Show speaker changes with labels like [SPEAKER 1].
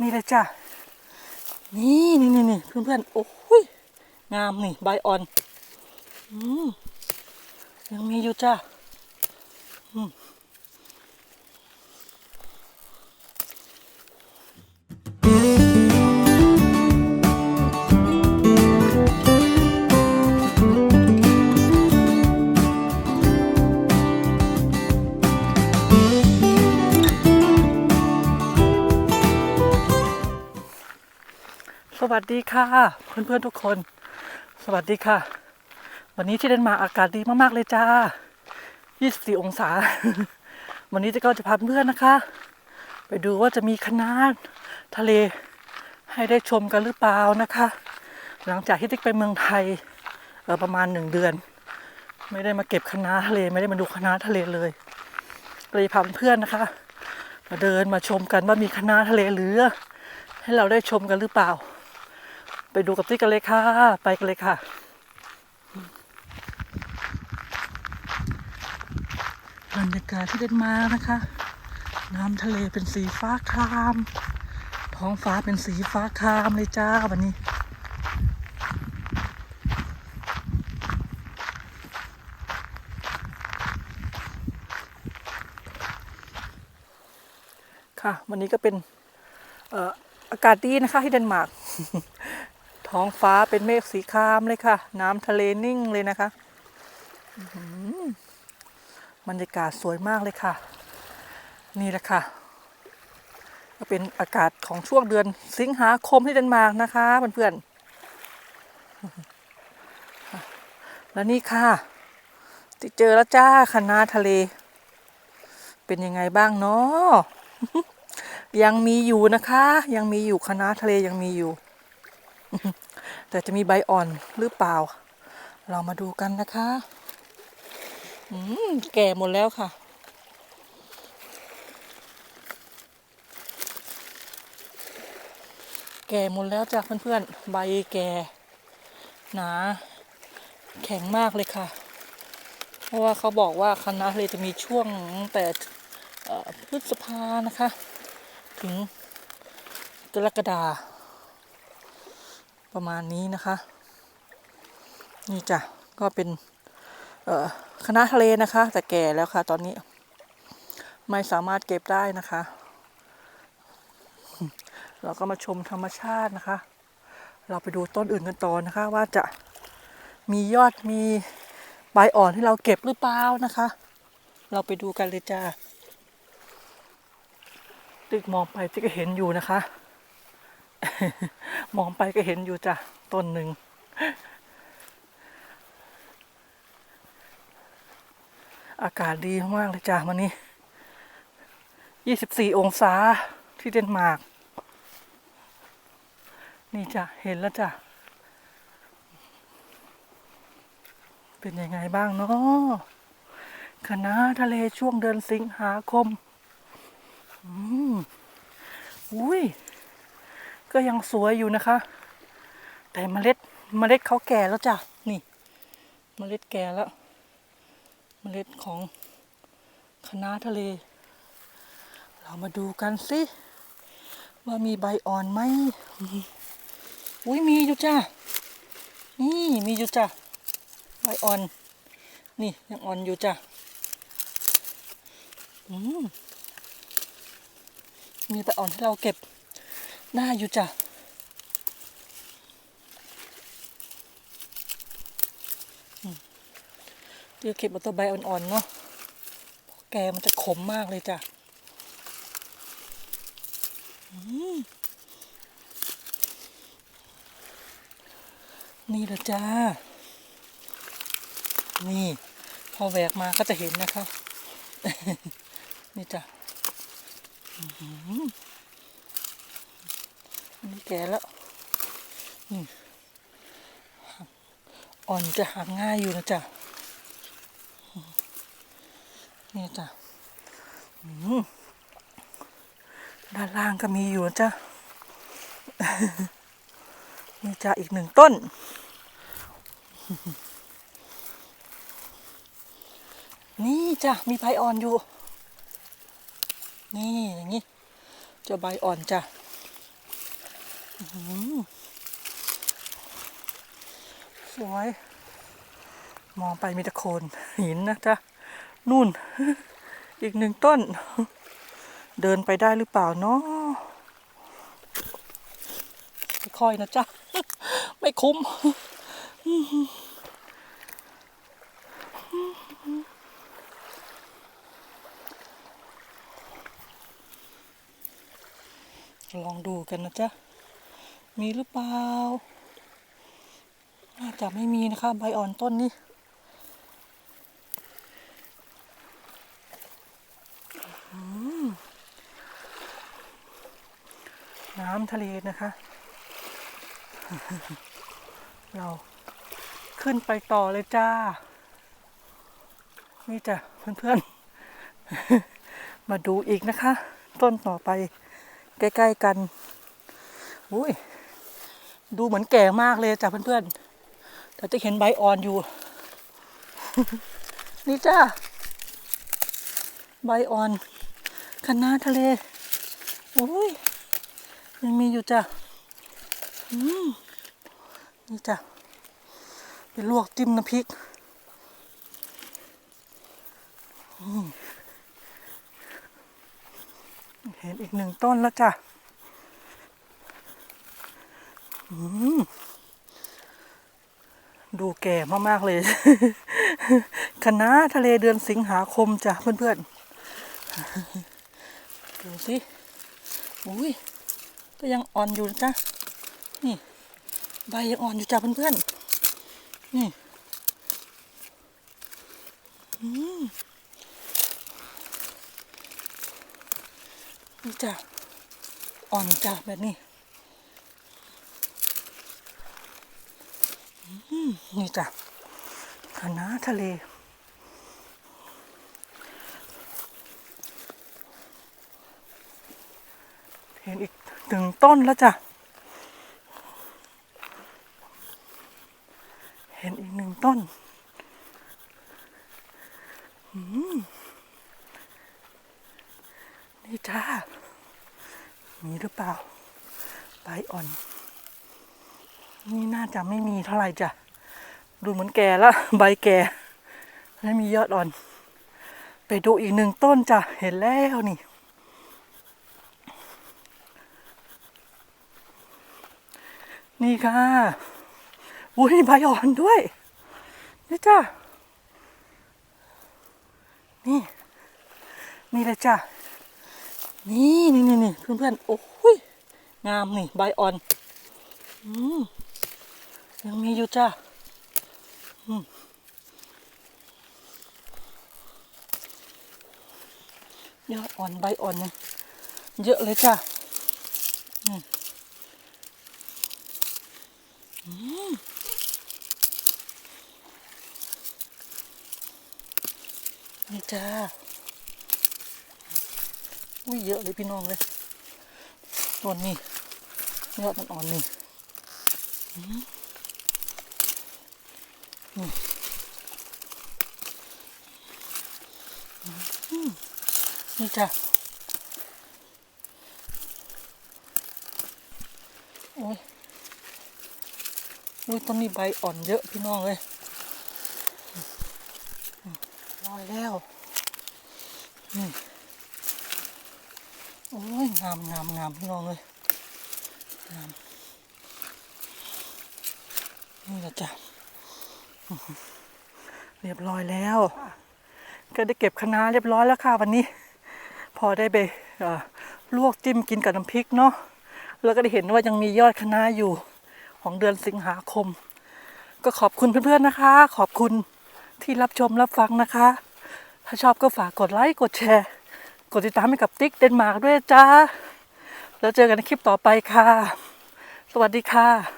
[SPEAKER 1] นี่เลยจ้ะ นี่นี่นี่นี่เพื่อนเพื่อนโอ้ยงามนี่ใบอ่อนอืมยังมีอยู่จ้ะอืม วัสดีค่ะ เพื่อนๆทุกคน สวัสดีค่ะ วันนี้ที่เดนมาร์กอากาศดีมากๆเลยจ้า 24 องศา วันนี้เจะก็จะพาเพื่อนนะคะ ไปดูว่าจะมีคณะทะเลให้ได้ชมกันหรือเปล่านะคะ หลังจากที่ติ๊กไปเมืองไทยเออประมาณหนึ่งเดือน ไม่ได้มาเก็บคณะทะเลไม่ได้มาดูคณะทะเลเลยเลยพาเพื่อนนะคะ มาเดินมาชมกันว่ามีคณะทะเลเหลือให้เราได้ชมกันหรือเปล่า ไปดูกับติ๊กกันเลยค่ะ ไปกันเลยค่ะ บรรยากาศที่เดนมาร์กนะคะ น้ำทะเลเป็นสีฟ้าคราม ท้องฟ้าเป็นสีฟ้าครามเลยจ้าวันนี้ค่ะวันนี้ก็เป็นอากาศดีนะคะที่เดนมาร์ก ท้องฟ้าเป็นเมฆสีครามเลยค่ะ น้ำทะเลนิ่งเลยนะคะบรรยากาศสวยมากเลยค่ะ นี่แหละค่ะก็เป็นอากาศของช่วงเดือนสิงหาคมที่เดนมาร์กนะคะเพื่อนๆแล้วนี่ค่ะที่เจอแล้วจ้าคณะทะเล เป็นยังไงบ้างเนาะยังมีอยู่นะคะ ยังมีอยู่คณะทะเลยังมีอยู่ แต่จะมีใบอ่อนหรือเปล่า เรามาดูกันนะคะอืมแก่หมดแล้วค่ะ แก่หมดแล้วจ้ะเพื่อนๆ ใบแก่หนา แข็งมากเลยค่ะ เพราะว่าเขาบอกว่าคณะเลยจะมีช่วงตั้งแต่พฤษภานะคะ ถึงกรกฎา ประมาณนี้นะคะ นี่จ้ะก็เป็นคณะทะเลนะคะ แต่แก่แล้วค่ะ ตอนนี้ ไม่สามารถเก็บได้นะคะ เราก็มาชมธรรมชาตินะคะ เราไปดูต้นอื่นกันต่อนะคะ ว่าจะมียอดมีใบอ่อนที่เราเก็บหรือเปล่านะคะ เราไปดูกันเลยจ้าตึกมองไปที่ก็เห็นอยู่นะคะ มองไปก็เห็นอยู่จ้ะต้นหนึ่ง อากาศดีมากเลยจ้ะวันนี้ 24 องศาที่เดนมาร์ก นี่จ้ะ เห็นแล้วจ้ะ เป็นยังไงบ้างเนาะคณะทะเลช่วงเดือนสิงหาคม อืม อุ้ย ก็ยังสวยอยู่นะคะ แต่เมล็ดเมล็ดเขาแก่แล้วจ้ะนี่เมล็ดแก่แล้วเมล็ดของคณะทะเล เรามาดูกันสิว่ามีใบอ่อนไหมอุ้ยมีอยู่จ้ะนี่มีอยู่จ้ะใบอ่อน นี่ยังอ่อนอยู่จ้ะอืมมีใบอ่อนที่เราเก็บ ได้อยู่จ้ะเดี๋ยวเก็บเอาตัวใบอ่อนๆเนาะพแกมันจะขมมากเลยจ้ะนี่ละจ้า นี่ พอแหวกมาก็จะเห็นนะคะนี่จ้ะอันนี้ แก่แล้วอ่อนจะหักง่ายอยู่นะจ๊ะนี่จ้ะด้านล่างก็มีอยู่นะจ๊ะนี่จ้ะอีกหนึ่งต้น นี่จ้ะมีใบอ่อนอยู่ นี่อย่างนี้จะใบอ่อนจ้ะ สวย มองไปมีแต่โคนหินนะจ๊ะนู่น อีกหนึ่งต้น เดินไปได้หรือเปล่าเนาะค่อยนะจ๊ะ ไม่คุ้มลองดูกันนะจ๊ะ มีหรือเปล่า น่าจะไม่มีนะคะ ใบอ่อนต้นนี้ น้ำทะเลนะคะ เราขึ้นไปต่อเลยจ้า นี่จ้ะเพื่อนๆ มาดูอีกนะคะ ต้นต่อไปใกล้ ๆ กัน อุ้ย ดูเหมือนแก่มากเลยจ้ะเพื่อนๆแต่จะเห็นใบอ่อนอยู่ นี่จ้าใบอ่อนคะน้าทะเลอุ้ยยังมีอยู่จ้ะอืมนี่จ้ะไปลวกจิ้มน้ำพริกเห็นอีกหนึ่งต้นแล้วจ้ะ อืม ดูแก่มากๆเลยคณะทะเลเดือนสิงหาคมจ้ะเพื่อนๆ ดูสิอุ้ยก็ยังอ่อนอยู่จ้ะนี่ ใบยังอ่อนอยู่จ้ะเพื่อนๆ นี่อืมนี่จ้ะอ่อนจ้ะแบบนี้ อืม นี่จ้ะคณะทะเล เห็นอีกถึงต้นแล้วจ้ะ เห็นอีกหนึ่งต้นนี่จ้ามีหรือเปล่าใบอ่อน นี่น่าจะไม่มีเท่าไหร่จ้ะ ดูเหมือนแก่ล้วใบแก่ไม่มียอดอ่อน ไปดูอีกหนึ่งต้นจ้ะ เห็นแล้วนี่ นี่ค่ะ อุ้ยใบอ่อนด้วย นี่จ้ะ นี่ นี่เลยจ้ะ นี่นี่นี่เพื่อนเพื่อนโอ้ยงามนี่ ใบอ่อน อืม ยังมีอยู่จ้ะอืมยอดอ่อนใบอ่อนเนี่ยเยอะเลยจ้ะอืมอืมนี่จ้า อุ้ยเยอะเลยพี่น้องเลยต้นนี้ยอดมันอ่อนนี่ นี่จ้ะโอ้ยอุ้ยต้นนี้ใบอ่อนเยอะพี่น้องเลยลอยแล้วนี่โอ้ยงามงามงามพี่น้องเลยงามนี่แหละจ้ะ เรียบร้อยแล้ว ก็ได้เก็บคะน้าเรียบร้อยแล้วค่ะวันนี้ พอได้ไปลวกจิ้มกินกับน้ำพริกเนาะแล้วก็ได้เห็นว่ายังมียอดคะน้าอยู่ของเดือนสิงหาคม ก็ขอบคุณเพื่อนๆนะคะ ขอบคุณที่รับชมรับฟังนะคะ ถ้าชอบก็ฝากกดไลค์กดแชร์ กดติดตามให้กับติ๊กเดนมาร์กด้วยจ้าแล้วเจอกันในคลิปต่อไปค่ะ สวัสดีค่ะ